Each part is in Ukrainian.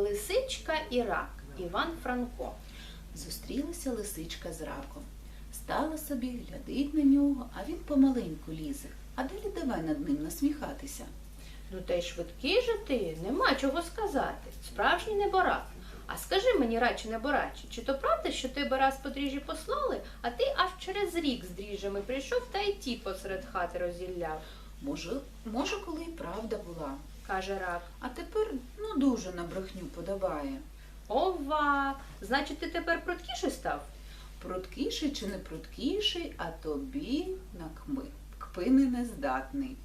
Лисичка і рак Іван Франко. Зустрілася лисичка з раком. Стала собі, глядить на нього, а він помаленьку лізе. А далі давай над ним насміхатися. Ну та й швидкий же ти, нема чого сказати. Справжній неборак. А скажи мені, радше небораче, чи то правда, що тебе раз по дріжджі послали, а ти аж через рік з дріжджами прийшов та й ті посеред хати розілляв, Може, може, коли і правда була. Каже рак. А тепер ну дуже на брехню подобає. Ова, значить, ти тепер пруткіший став? Пруткіший чи не пруткіший, а тобі на кми, кпини не здатний.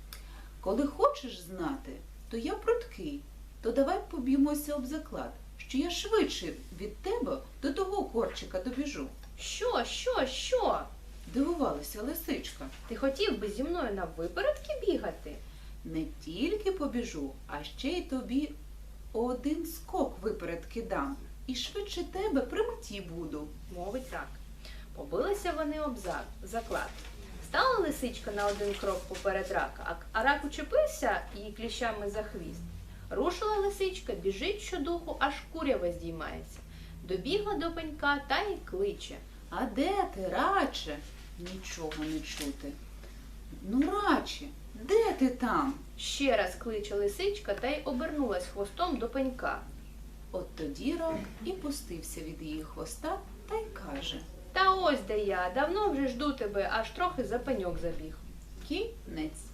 Коли хочеш знати, то я пруткий, то давай поб'ємося об заклад, що я швидше від тебе до того корчика добіжу. Що, що, що? Дивувалася лисичка. Ти хотів би зі мною на випередки бігати? Не тільки побіжу, а ще й тобі один скок випередки дам, і швидше тебе при меті буду. мовить рак. Побилися вони об заклад. Стала лисичка на один крок поперед рака, а- а рак учепився її кліщами за хвіст. Рушила лисичка, біжить щодуху, аж курява здіймається. Добігла до пенька та й кличе. А де ти, раче? Нічого не чути. Ну, раче, де ти там? Ще раз кличе лисичка та й обернулась хвостом до пенька. От тоді рак і пустився від її хвоста та й каже Та ось де я, давно вже жду тебе, аж трохи за пеньок забіг. Кінець.